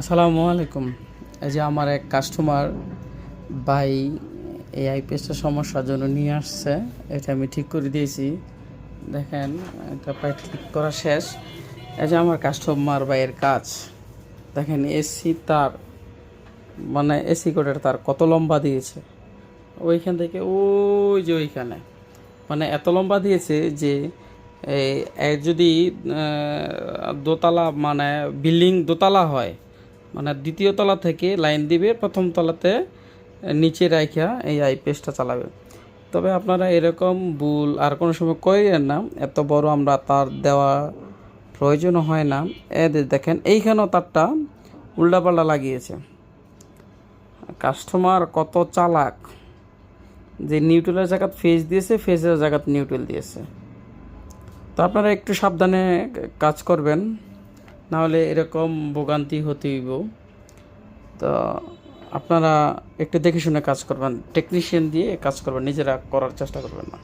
আসসালামু আলাইকুম। এই যে আমার এক কাস্টমার ভাই এই আইপিএসটা সমস্যার জন্য নিয়ে আসছে, এটা আমি ঠিক করে দিয়েছি। দেখেন, এটা প্রায় ঠিক করা শেষ। এই যে আমার কাস্টমার ভাইয়ের কাজ, দেখেন এসি তার মানে এসি কোডের তার কত লম্বা দিয়েছে? ওইখান থেকে, ওই যে ওইখানে। মানে এত লম্বা দিয়েছে যে যদি দোতলা মানে বিল্ডিং দোতলা হয় মানে দ্বিতীয় তলা থেকে লাইন দিবে, প্রথম তলাতে নিচে রাইখা এই আইপিএসটা চালাবে। তবে আপনারা এরকম ভুল আর কোনো সময় করেন না, এত বড় আমরা তার দেওয়া প্রয়োজন হয় না। এদের দেখেন এইখানেও তারটা উল্টাপাল্টা লাগিয়েছে। কাস্টমার কত চালাক। যে নিউট্রেলের জায়গাত ফেজ দিয়েছে, ফেজের জায়গাত নিউট্রেল দিয়েছে। তো আপনারা একটু সাবধানে কাজ করবেন। নাহলে এরকম ভোগান্তি হতেইব তো আপনারা একটু দেখে শুনে কাজ করবেন। টেকনিশিয়ান দিয়ে কাজ করবেন, নিজেরা করার চেষ্টা করবেন না।